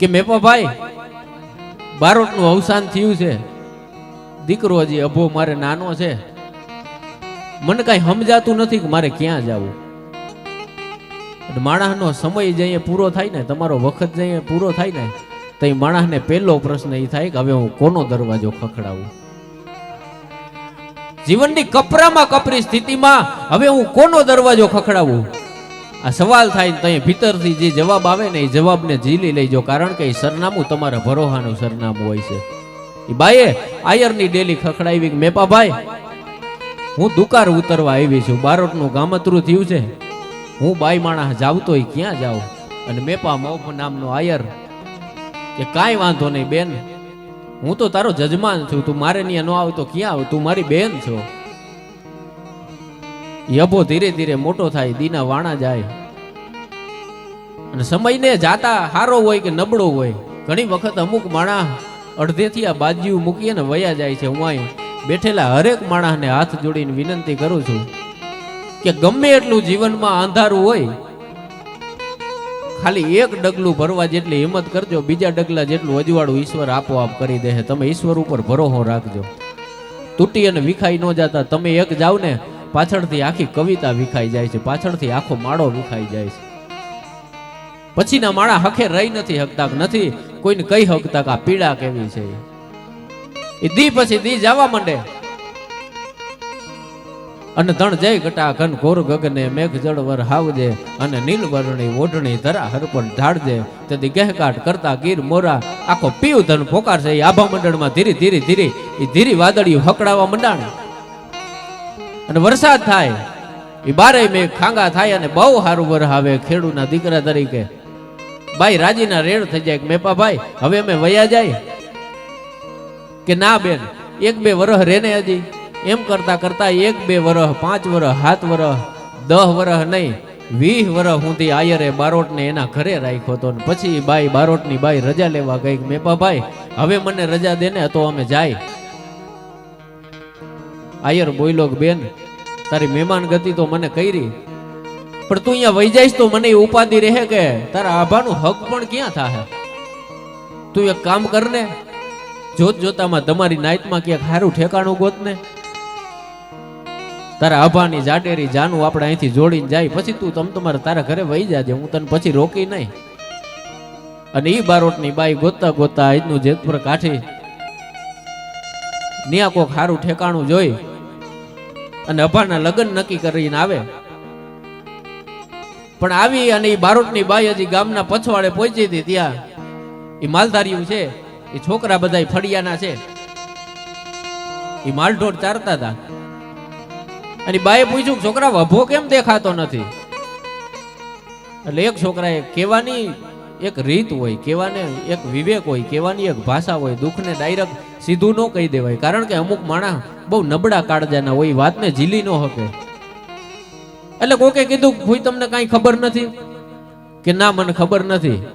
કે મેપાભાઈ બારોટનું અવસાન થયું છે. દીકરો હજી અભો મારે નાનો છે. મને કાંઈ સમજાતું નથી કે મારે ક્યાં જવું. માણસનો સમય જઈએ પૂરો થાય ને, તમારો વખત જઈએ પૂરો થાય ને, તો એ માણસને પહેલો પ્રશ્ન એ થાય કે હવે હું કોનો દરવાજો ખખડાવું? જીવનની કપરામાં કપરી સ્થિતિમાં હવે હું કોનો દરવાજો ખખડાવું? આ સવાલ થાય ને ત્યાં ભીતરથી જે જવાબ આવે ને એ જવાબને ઝીલી લેજો. કારણ કે એ સરનામું તમારા ભરોહાનું સરનામું હોય છે. એ બાઈએ આયરની ડેલી ખખડાવી મેપા મેપાભાઈ હું દુકાર ઉતરવા આવી છું. બારોટનું ગામતરું થયું છે. હું બાઈ માણસ જાવતો હોય ક્યાં જાઉં અને મેપા મોફ નામનો આયર કે, કાંઈ વાંધો નહીં બેન. હું તો તારો જજમાન છું. તું મારે ત્યાં ન આવ તો ક્યાં આવ? તું મારી બેન છો. યભો ધીરે ધીરે મોટો થાય, દીના વાણા જાય. અને સમયને જાતા હારો હોય કે નબળો હોય, ઘણી વખત અમુક માણા અડધેથી આ બાજુ મૂકીએ ને વયા જાય છે. હું અહીં બેઠેલા હરેક માણસને હાથ જોડીને વિનંતી કરું છું કે ગમે એટલું જીવનમાં અંધારું હોય, ખાલી એક ડગલું ભરવા જેટલી હિંમત કરજો, બીજા ડગલા જેટલું અજવાળું ઈશ્વર આપોઆપ કરી દે તમે ઈશ્વર ઉપર ભરોહો રાખજો. તૂટી અને વિખાઈ ન જતા. તમે એક જાવ ને પાછળથી આખી કવિતા વિખાઈ જાય છે. પાછળથી આખો માળો વિખાઈ જાય છે. પછીના માણા હખે રહી નથી હકતા નથી, કોઈને કહી હકતા આ પીડા કેવી છે? એ દી પછી દી જવા માંડે. અને ધણ જય ઘટા ઘન ઘોર ગગને મેઘ જળવર હાવજે અને નીલવરણી ઓઢણી ધરા હરપણ ઢાળજે. તેથી ગહેકાટ કરતા ગીર મોરા આખો પીવ ધન ફોકાર છે આભા મંડળમાં ધીરે ધીરે ધીરે એ ધીરી વાદળી હકડાવા મંડાણે. અને વરસાદ થાય. એ બારે મેઘ ખાંગા થાય અને બહુ સારું વરહાવે ખેડૂના દીકરા તરીકે. ભાઈ, રાજીના રેડ થઈ જાય મેપા ભાઈ, હવે અમે વયા જાય. કે ના બેન, એક બે વરહ રેને હજી. એમ કરતા કરતા એક બે વરહ, પાંચ વરહ, સાત વરહ, દહ વરહ નહીં, વીસ વરહ સુધી આયરે બારોટને એના ઘરે રાખ્યો હતો ને પછી બાઈ બારોટની બાઈ રજા લેવા ગઈ મેપા ભાઈ, હવે મને રજા દે ને તો અમે જાય. આયર બોયલો બેન, તારી મહેમાન ગતિ તો મને કરી. પણ તું અહીંયા વહી જઈશ તો મને ઉપાધિ રહે કે? તારા આભાનું હક પણ ક્યાં થાય તું એક કામ કર ને જોત જોતામાં તમારી નાઈટમાં ક્યાંક સારું ઠેકાણું ગોત ને તારા આભાની જાડેરી જાનું આપણે અહીંથી જોડીને જાય, પછી તું તમ તમારે તારા ઘરે વહી જાજે, હું તને પછી રોકી નહીં. અને એ બારોટની બાઈ ગોતતા ગોતતા આજનું જેતપુર કાઠી ન્યા કોક સારું ઠેકાણું જોઈ. અને અભાના લગ્ન નક્કી કરીને આવે. પણ આવી અને એ બારોટની બાઈ હજી ગામના પછવાડે પહોંચી હતી ત્યાં. એ માલધારીયું છે એ છોકરા બધા ફળિયાના છે. એ માલઢોર ચારતા હતા અને બાએ પૂછ્યું છોકરા, વભો કેમ દેખાતો નથી? એટલે એક છોકરાએ કહેવાની એક રીત હોય કહેવાને એક વિવેક હોય કહેવાની એક ભાષા હોય, દુઃખને ડાયરેક્ટ સીધું ન કહી દેવાય, કારણ કે અમુક માણસ બહુ નબળા કાળજાના હોય વાતને ઝીલી ન શકે એટલે કોકે કીધું, ભૂઈ તમને કાંઈ ખબર નથી? કે, ના, મને ખબર નથી.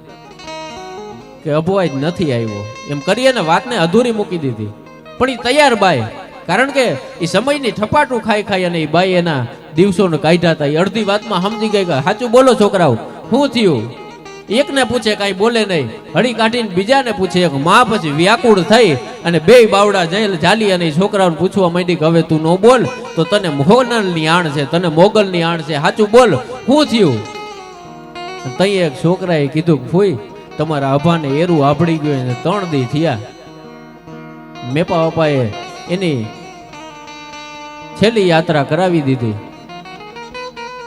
કે, અભવાય જ નથી આવ્યો. એમ કરીએ ને વાતને અધૂરી મૂકી દીધી. પણ એ તૈયાર બાય. કારણ કે એ સમયની ઠપાટું ખાઈ ખાઈ અને એ બાઈ એના દિવસોને કાઢ્યા હતા એ અડધી વાતમાં સમજી ગઈ કે સાચું બોલો છોકરાઓ શું થયું? એકને પૂછે કાંઈ બોલે નહીં. હળી કાઢીને બીજાને પૂછે એક માં પછી વ્યાકુળ થઈ. અને બે બાવડા જઈ જાલી અને છોકરાઓને પૂછવા માંડી કે, હવે તું ન બોલ, તો તને મોગલની આણ છે, તને મોગલની આણ છે. સાચું બોલ શું થયું? તઈ એક છોકરાએ કીધું ફૂઈ, તમારા અભાને એરું આભળી ગયું અને ત્રણ દી થયા. મેપા બાપાએ એની છેલ્લી યાત્રા કરાવી દીધી.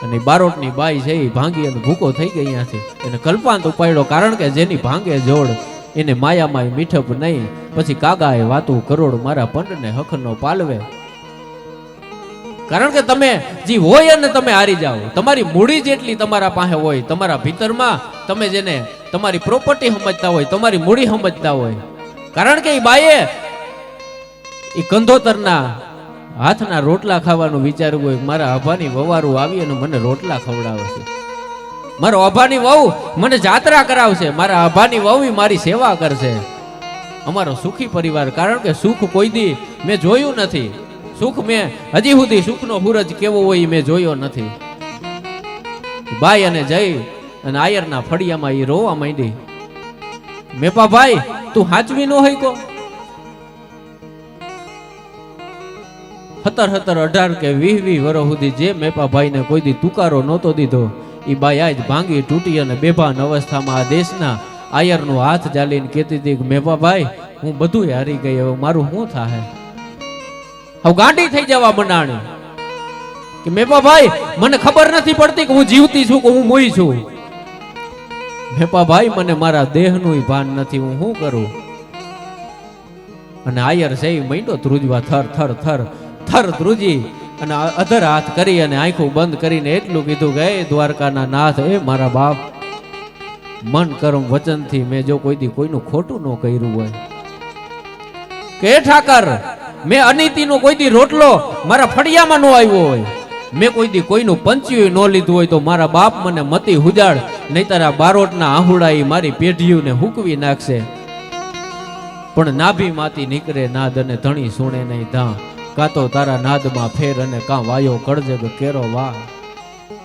અને બારોટની બાઈ છે એ ભાંગી અને ભૂકો થઈ ગઈ અહીંયાથી. એને કલ્પાંત ઉપાડ્યો કારણ કે જેની ભાંગે જોડ, એને માયામાં મીઠપ નહીં. પછી કાગાએ વાતું કરોડ મારા પંડને હખનો પાલવે. કારણ કે તમે જે હોય અને તમે હારી જાઓ. તમારી મૂડી જેટલી તમારા પાસે હોય, તમારા ભીતરમાં તમે જેને તમારી પ્રોપર્ટી સમજતા હોય, તમારી મૂડી સમજતા હોય. કારણ કે એ બાઈએ એ કંધોતરના હાથના રોટલા ખાવાનું વિચારવું હોય મારા આભાની વવારું આવી અને મને રોટલા ખવડાવે છે. મારો આભાની વહુ મને જાત્રા કરાવશે, મારા આભાની વહુ મારી સેવા કરશે. અમારો સુખી પરિવાર, કારણ કે સુખ કોઈ દી મેં જોયું નથી. સુખ મેં હજી સુધી સુખનો સૂરજ કેવો હોય મેં જોયો નથી. બાઈ અને જય અને આયરના ફળિયામાં એ રોવા માંડી. મેપા ભાઈ, તું હાચવી નો હોય કો? સત્તર હતર અઢાર કે વીહ વીહ વર્ષ સુધી જે મેપાભાઈને કોઈ દી તુકારો નહોતો દીધો એ બાઈ આજ ભાંગી તૂટી અને બેભાન અવસ્થામાં આ દેશના આયરનો હાથ જાલીને કહેતી હતી કે, મેપાભાઈ, હું બધું હારી ગઈ, હવે મારું શું થાય હવે ગાંડી થઈ જવા મનાણી કે, મેપાભાઈ, મને ખબર નથી પડતી કે હું જીવતી છું કે હું મોઈ છું. મેપા ભાઈ મને મારા દેહનું ભાન નથી, હું શું કરું? અને આયર છે એ મહિનો ધ્રુજવા થર થર થર. થર ધ્રુજી અને અધર હાથ કરી અને આંખો બંધ કરીને એટલું કીધું કે દ્વારકાના નાથ, એ મારા બાપ. મન કરમ વચનથી મેં જો કોઈ દી કોઈનું ખોટું ન કર્યું હોય. કે ઠાકર, મેં અનીતિનો કોઈ દી રોટલો મારા ફળિયામાં ન આવ્યો હોય. મેં કોઈ દી કોઈનું પંચ્યું ન લીધું હોય તો મારા બાપ મને મતી હુજાડ, નહીતર આ બારોટના આહુડા એ મારી પેઢીઓને હુકવી નાખશે. પણ નાભી માતી નીકળે નાદ અને ધણી સુણે નહીં ધા. કાં તો તારા નાદમાં ફેર અને કાં વાયો કળજગ કેરો વાહ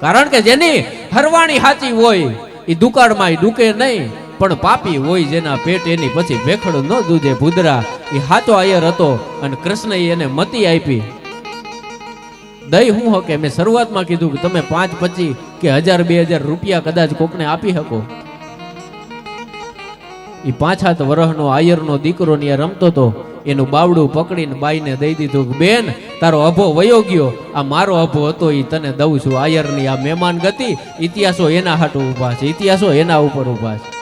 કારણ કે જેની હરવાણી હાચી હોય એ દુકાળમાં ડૂકે નહીં, પણ પાપી હોય જેના પેટ એની પછી ભેખડ ન દૂધે ભૂદરા એ હાચો આયર હતો અને કૃષ્ણએ એને મતી આપી. દઈ હું હકે? મેં શરૂઆતમાં કીધું કે તમે પાંચ પચી કે હજાર બે હજાર રૂપિયા કદાચ કોકને આપી શકો. એ પાંચ હાથ વરહનો આયરનો દીકરો ને રમતો તો એનું બાવડું પકડીને બાઈને દઈ દીધું બેન, તારો અભો વયો ગયો. આ મારો અભો હતો એ તને દઉં છું. આયરની આ મહેમાન ગતિ, ઇતિહાસો એના હાટુ ઊભા છે. ઇતિહાસો એના ઉપર ઊભા છે.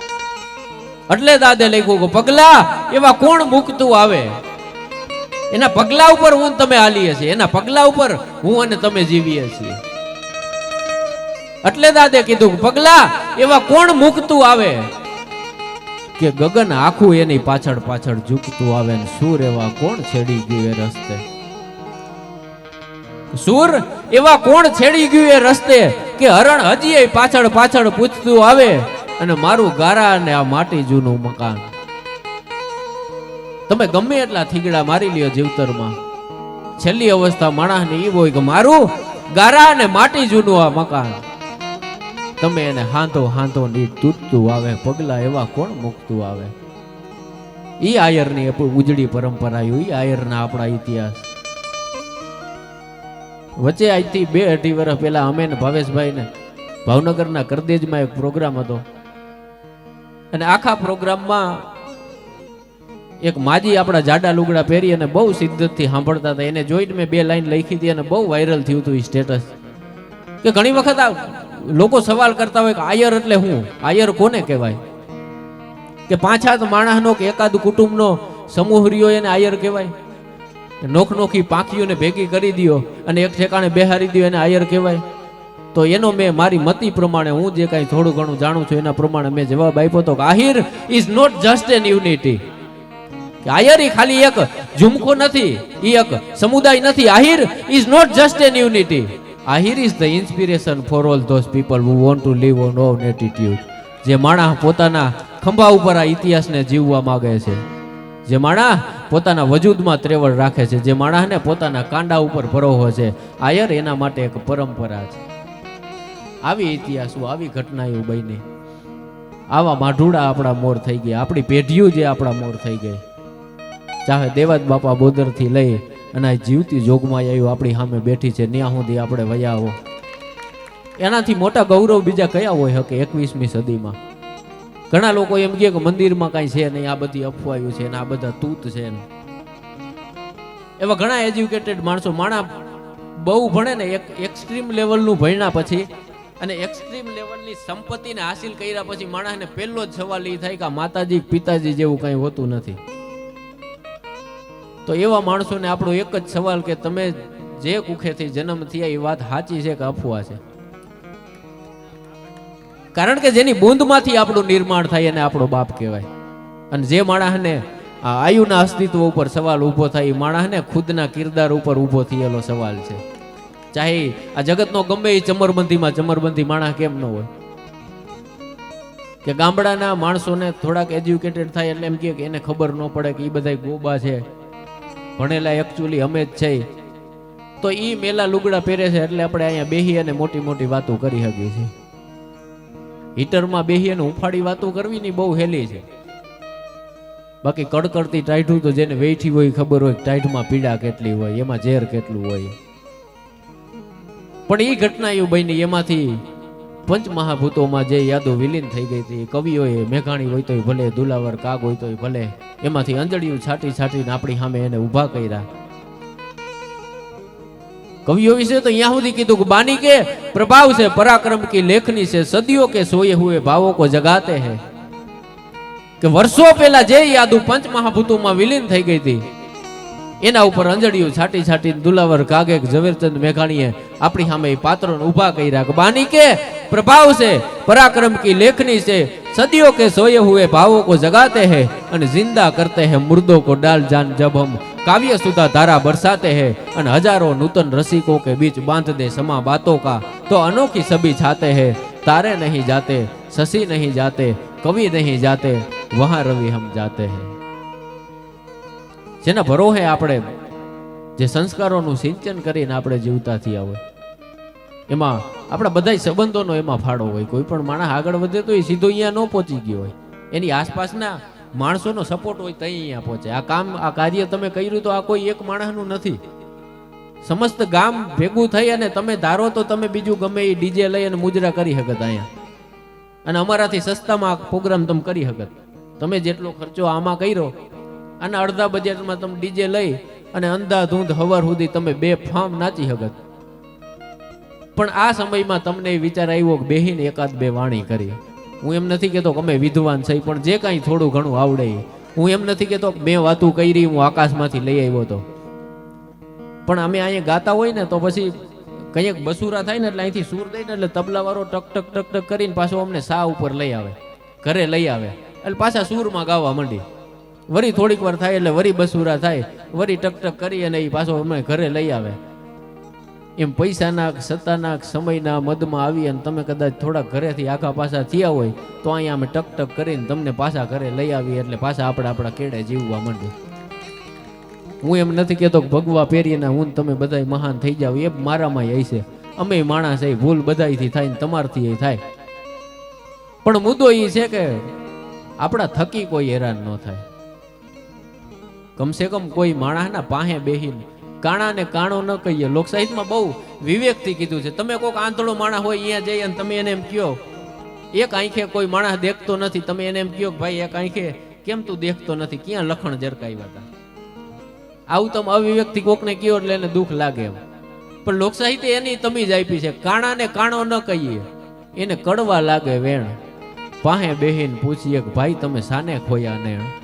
એટલે દાદે લખ્યું કે, પગલા, એવા કોણ મૂકતું આવે? એના પગલા ઉપર હું તમે હાલીએ છીએ. એના પગલા ઉપર હું અને તમે જીવીએ છીએ. એટલે દાદે કીધું પગલા, એવા કોણ મૂકતું આવે? કે ગગન આખું એની પાછળ પાછળ ઝૂકતું આવે ને સુર એવા કોણ છેડી ગયું એ રસ્તે? સુર એવા કોણ છેડી ગયું એ રસ્તે કે હરણ હજી પાછળ પાછળ પૂછતું આવે અને મારું ગારા અને આ માટી જૂનું મકાન. તમે ગમે એટલા થીગડા મારી લ્યો જીવતરમાં. છેલ્લી અવસ્થા માણસને એ હોય કે મારું ગારા અને માટી જૂનું આ મકાન. તમે એને હાંધો હાંધો ની તૂટતું આવે, પગલા એવા કોણ મૂકતું આવે? એ આયરની ઉજળી પરંપરા એ આયરના આપણા ઇતિહાસ. વચ્ચે આજથી બે અઢી વર્ષ પહેલા અમે ને ભાવેશભાઈ ભાવનગરના કરદેજમાં એક પ્રોગ્રામ હતો. અને આખા પ્રોગ્રામમાં એક માજી આપણા જાડા લુગડા પહેરી અને બહુ સિદ્ધતથી સાંભળતા હતા. એને જોઈને મેં બે લાઈન લખી હતી અને બહુ વાયરલ થયું હતું એ સ્ટેટસ કે ઘણી વખત આ લોકો સવાલ કરતા હોય કે આયર એટલે હું? આયર કોને કહેવાય? કે પાંચ તો માણસનો કે એકાદ કુટુંબનો સમૂહ રહ્યો એને આયર કહેવાય? નોખ નોખી પાંખીઓને ભેગી કરી દ્યો અને એક ઠેકાણે બેહારી દ્યો એને આયર કહેવાય? તો એનો મેં મારી મતી પ્રમાણે હું જે કાંઈ થોડું ઘણું જાણું છું એના પ્રમાણે મેં જવાબ આપ્યો કે Ahir is not just an unity Iyer ઈ ખાલી એક ઝુમખો નથી એ એક સમુદાય નથી. Ahir is not just an unity Ahir is the inspiration for all those people who want to live on on attitude જે માણસ પોતાના ખંભા ઉપર આ ઇતિહાસને જીવવા માગે છે. જે માણસ પોતાના વજૂદમાં ત્રેવડ રાખે છે. જે માણસને પોતાના કાંડા ઉપર ભરોહો છે. આયર એના માટે એક પરંપરા છે. આવી ઇતિહાસો, આવી ઘટનાઓ બની. આવા માઢુડા આપણા મોર થઈ ગયા. આપણી પેઢીઓ જે આપણા મોર થઈ ગઈ. ચાહે દેવાજ બાપા બોદરથી લઈ અને જીવતી જોગમાં આવ્યું આપણી સામે બેઠી છે. ત્યાં સુધી આપણે વયા એનાથી મોટા ગૌરવ બીજા કયા હોય શકે એકવીસમી સદીમાં? ઘણા લોકો એમ કે મંદિરમાં કાંઈ છે નહીં, આ બધી અફવાયું છે આ બધા તૂત છે એવા ઘણા એજ્યુકેટેડ માણસો, માણા બહુ ભણે ને એક એક્સ્ટ્રીમ લેવલનું ભણ્યા પછી અને એક્સ્ટ્રીમ લેવલની સંપત્તિને હાસિલ કર્યા પછી માણસને પહેલો જ સવાલ એ થાય કે માતાજી પિતાજી જેવું કંઈ હોતું નથી. તો એવા માણસોને આપણો એક જ સવાલ કે તમે જે કુખેથી જન્મ થયા એ વાત સાચી છે કે અફવા છે? કારણ કે જેની બૂંદમાંથી આપણું નિર્માણ થાય એને આપણો બાપ કહેવાય. અને જે માણસને આ આયુના અસ્તિત્વ ઉપર સવાલ ઊભો થાય, એ માણસને ખુદના કિરદાર ઉપર ઊભો થયેલો સવાલ છે. ચાહે આ જગતનો ગમે એ ચમરબંધીમાં ચમરબંધી માણસ કેમ ન હોય. કે ગામડાના માણસોને થોડાક એજ્યુકેટેડ થાય એટલે એમ કે એને ખબર ન પડે કે એ બધા ગોબા છે. ભણેલા એકચ્યુઅલી અમે જ છે. તો એ મેલા લુગડા પહેરે છે એટલે આપણે અહીંયા બેહી અને મોટી મોટી વાતો કરી શકીએ છીએ. હીટરમાં બેહી અને ઉફાડી વાતો કરવી ની બહુ હેલી છે. બાકી કડકડતી ટાઈઠું તો જેને વેઠી હોય ખબર હોય ટાઈઠમાં પીડા કેટલી હોય, એમાં ઝેર કેટલું હોય. પણ એ ઘટના એવું બની એમાંથી પંચમહાભૂતોમાં જે યાદો વિલીન થઈ ગઈ હતી, કવિઓએ મેઘાણી હોય તોય ભલે, દુલાવર કાગ હોય તોય ભલે, એમાંથી અંજળિયું છાંટી છાંટીને આપણી સામે એને ઊભા કર્યા. કવિઓ વિશે તો અહીંયા સુધી કીધું કે બાની કે પ્રભાવ છે, પરાક્રમ કી લેખની છે, સદીઓ કે સોયે હુએ ભાવો કો જગાતે હે. કે વર્ષો પહેલા જે યાદો પંચમહાભૂતોમાં વિલીન થઈ ગઈ હતી, એના ઉપર અંજળિયું છાટી છાટી દુલાવર કાગે ઝવેરચંદ મેઘાણીએ આપણી સામે પાત્રોને ઊભા કર્યા કે બાની કે प्रभाव से, पराक्रम की लेखनी से, सदियों के सोए हुए भावों को जगाते हैं और ज़िंदा करते हैं मुर्दों को डाल जान जब हम काव्य सुधा धारा बरसाते हैं और हज़ारों नूतन रसिकों के बीच बाँध दे समा बातों का तो अनोखी सभी छाते हैं तारे नहीं जाते, शशि नहीं जाते, कवि नहीं जाते, वहाँ रवि हम जाते हैं जेना જેના ભરોહે આપણે જે સંસ્કારોનું सिंचन કરીને આપણે जीवता थी आवे। એમાં આપણા બધા સંબંધોનો એમાં ફાળો હોય. કોઈ પણ માણસ આગળ વધે તો એ સીધો અહીંયા ન પહોંચી ગયો હોય. એની આસપાસના માણસોનો સપોર્ટ હોય તો અહીંયા પહોંચે. આ કામ, આ કાર્ય તમે કર્યું તો આ કોઈ એક માણસનું નથી. સમસ્ત ગામ ભેગું થઈ અને તમે ધારો તો તમે બીજું ગમે એ ડીજે લઈ અને મુજરા કરી શકત અહીંયા. અને અમારાથી સસ્તામાં પ્રોગ્રામ તમે કરી શકત. તમે જેટલો ખર્ચો આમાં કર્યો અને અડધા બજેટમાં તમે ડીજે લઈ અને અંધાધૂંધ હવાર સુધી તમે બે ફાર્મ નાચી શકત. પણ આ સમયમાં તમને વિચાર આવ્યો કે બેહીને એકાદ બે વાણી કરી. હું એમ નથી કહેતો કે અમે વિદ્વાન છે પણ જે કાંઈ થોડું ઘણું આવડે. હું એમ નથી કહેતો મેં વાતું કરી, હું આકાશમાંથી લઈ આવ્યો તો. પણ અમે અહીંયા ગાતા હોય ને તો પછી કંઈક બસુરા થાય ને એટલે અહીંથી સૂર દઈ ને એટલે તબલાવાળો ટક ટક ટક ટક કરીને પાછો અમને સા ઉપર લઈ આવે. ઘરે લઈ આવે. એટલે પાછા સૂરમાં ગાવા માંડી. વરી થોડીક વાર થાય એટલે વરી બસુરા થાય. વરી ટક ટક કરી અને એ પાછો અમે ઘરે લઈ આવે. એમ પૈસાના, સત્તાના, સમયના મદમાં આવી અને તમે કદાચ થોડા ઘરેથી આખા પાછા થયા હોય, તો અહીંયા અમે ટક ટક કરીને તમને પાછા ઘરે લઈ આવીએ એટલે પાછા આપણે આપણા કેડે જીવવા માંડે હું એમ નથી કહેતો કે ભગવા પહેરીને હું તમે બધા મહાન થઈ જાવ એ મારામાં હશે અમે માણસ એ ભૂલ બધાથી થાય ને તમારથી એ થાય. પણ મુદ્દો એ છે કે આપણા થકી કોઈ હેરાન ન થાય. કમસે કમ કોઈ માણસના પાહે બેહીને કાણા ને કાણો ન કહીએ. લોકસાહિત્યમાં બહુ વિવેકથી કીધું છે. તમે કોઈક આંતળો માણસ હોય અહીંયા જઈએ અને તમે એને એમ કયો, એક આંખે કોઈ માણસ દેખતો નથી. તમે એને એમ કયો કે, ભાઈ, એક આંખે કેમ તું દેખતો નથી? ક્યાં લખણ જરકાવ્યા હતા આવું તમે અવિવ્યક્તિ કોકને કયો એટલે એને દુઃખ લાગે એમ. પણ લોકસાહિત્ય એની તમીજ આપી છે. કાણા ને કાણો ન કહીએ. એને કડવા લાગે વેણ. પાહે બેહીને પૂછીએ કે, ભાઈ, તમે સાને ખોયા નેણ?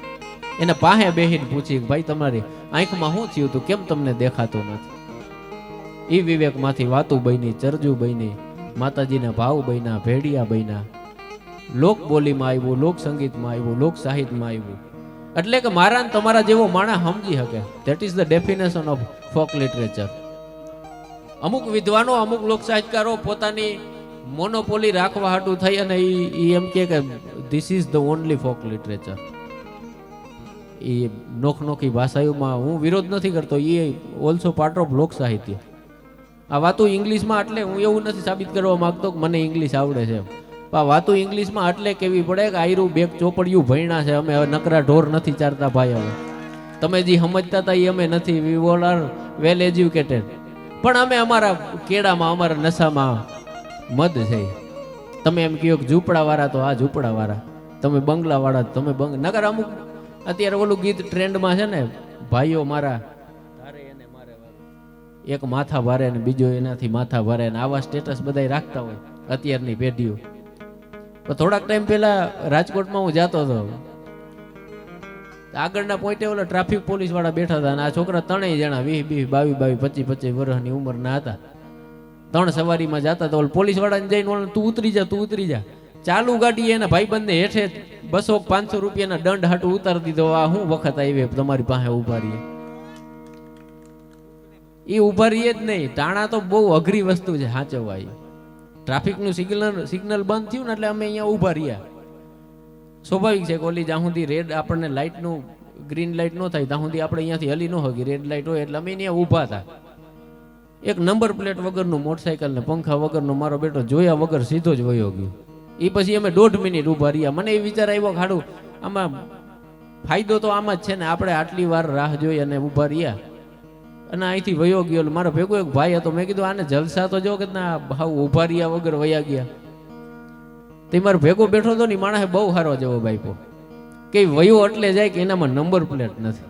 એને પાસે બેહીને પૂછી ભાઈ, તમારી આંખમાં શું થયું હતું કેમ તમને દેખાતું નથી? એ વિવેકમાંથી વાતું બની, ચરજુ બની, માતાજીના ભાવ બન્યા, ભેડિયા બન્યા. લોક બોલીમાં આવ્યું, લોક સંગીતમાં આવ્યું, લોક સાહિત્યમાં આવ્યું. એટલે કે મારા ને તમારા જેવો માણસ સમજી શકે. That is the definition of folk literature અમુક વિદ્વાનો, અમુક લોક સાહિત્યકારો પોતાની મોનોપોલી રાખવા હાટું થઈ અને એ એમ કે this is the only folk literature એ નોખનોખી ભાષાઓમાં હું વિરોધ નથી કરતો એ ઓલ્સો પાર્ટ ઓફ લોક સાહિત્ય. આ વાતો ઇંગ્લિશમાં એટલે હું એવું નથી સાબિત કરવા માંગતો કે મને ઇંગ્લિશ આવડે છે આ વાતો ઇંગ્લિશમાં એટલે કેવી પડે કે આયરું, બેગ, ચોપડિયું ભણ્યા છે, અમે હવે નકરા ઢોર નથી ચારતા ભાઈ હવે. તમે જે સમજતા હતા એ અમે નથી. We all are well educated પણ અમે અમારા કેળામાં, અમારા નશામાં મદ છે. તમે એમ કહો કે ઝૂંપડાવાળા તો આ ઝૂંપડાવાળા. તમે બંગલાવાળા તમે બંગ નગર અમુક અત્યારે ઓલું ગીત ટ્રેન્ડમાં છે ને, ભાઈઓ મારા. એક માથા ભારે ને બીજો એનાથી માથા ભારે ને આવા સ્ટેટસ બધા રાખતા હોય અત્યારની પેઢીઓ. થોડાક ટાઈમ પહેલા રાજકોટમાં હું જતો હતો. આગળના પોઈન્ટે ઓલા ટ્રાફિક પોલીસવાળા બેઠા હતા અને આ છોકરા ત્રણેય જણા, વીસ વીસ, બાવીસ બાવીસ, પચીસ પચીસ વર્ષની ઉંમરના હતા. ત્રણ સવારીમાં જતા તો પોલીસ વાળાને જઈને તું ઉતરી જા, તું ઉતરી જા. ચાલુ ગાડી એના ભાઈબંધને હેઠે બસો પાંચસો રૂપિયાના દંડ હાટું ઉતારી દીધો. આ હું વખત આવી તમારી પાસે ઊભા રહીએ એ ઊભા રહીએ જ નહીં. ટાણા તો બહુ અઘરી વસ્તુ છે સાચવવા એ ટ્રાફિકનું સિગ્નલ સિગ્નલ બંધ થયું ને એટલે અમે અહીંયા ઊભા રહ્યા. સ્વાભાવિક છે કોલી જ્યાં સુધી રેડ આપણને લાઇટનું, ગ્રીન લાઇટ ન થાય, ત્યાં સુધી આપણે અહીંયાથી હલી ન હોગી રેડ લાઇટ હોય એટલે અમે અહીંયા ઊભા હતા. એક નંબર પ્લેટ વગરનું મોટરસાયકલ ને પંખા વગરનો મારો બેટો જોયા વગર સીધો જ વયો ગયો. એ પછી અમે દોઢ મિનિટ ઊભા રહ્યા. મને એ વિચાર આવ્યો ખાડું આમાં ફાયદો તો આમ જ છે ને, આપણે આટલી વાર રાહ જોઈ અને ઊભા રહ્યા. અને અહીંથી વયો ગયો મારો ભેગો એક ભાઈ હતો. મેં કીધું, આને જલસા તો જો કે ના ભાવ ઊભા રહ્યા વગર વયા ગયા. તે મારો ભેગો બેઠો હતો ને માણસે બહુ સારો જવાબ આપ્યો. કે વયો એટલે જાય કે એનામાં નંબર પ્લેટ નથી.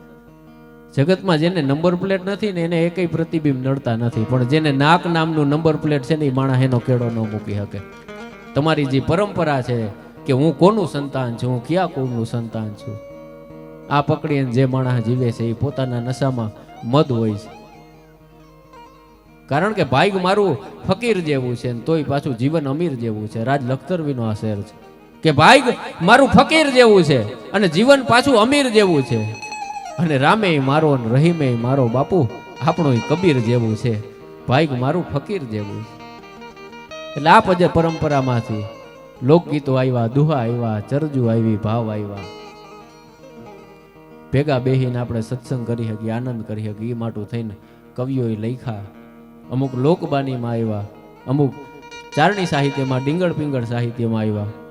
જગતમાં જેને નંબર પ્લેટ નથી ને, એને એકય પ્રતિબિંબ નડતા નથી. પણ જેને નાક નામનું નંબર પ્લેટ છે ને એ માણસ એનો કેળો ન મૂકી શકે. તમારી જે પરંપરા છે કે હું કોનું સંતાન છું, હું ક્યાં કોનું સંતાન છું? આ પકડીને જે માણસ જીવે છે, એ પોતાના નશામાં મદ હોય છે. કારણ કે ભાઈ મારું ફકીર જેવું છે ને તોય પાછું જીવન અમીર જેવું છે. રાજ લખતરવીનો આ શહેર છે. કે ભાઈ મારું ફકીર જેવું છે અને જીવન પાછું અમીર જેવું છે. અને રામે મારો રહીમે મારો બાપુ આપણો કબીર જેવું છે. ભાઈ મારું ફકીર જેવું છે. એટલે આ પજે પરંપરામાંથી લોકગીતો આવ્યા દુહા આવ્યા ચરજુ આવી ભાવ આવ્યા ભેગા બેહીને આપણે સત્સંગ કરી શકીએ, આનંદ કરી શકીએ, એ માટું થઈને કવિઓએ લખ્યા. અમુક લોકબાનીમાં આવ્યા અમુક ચારણી સાહિત્યમાં ડીંગળ પિંગળ સાહિત્યમાં આવ્યા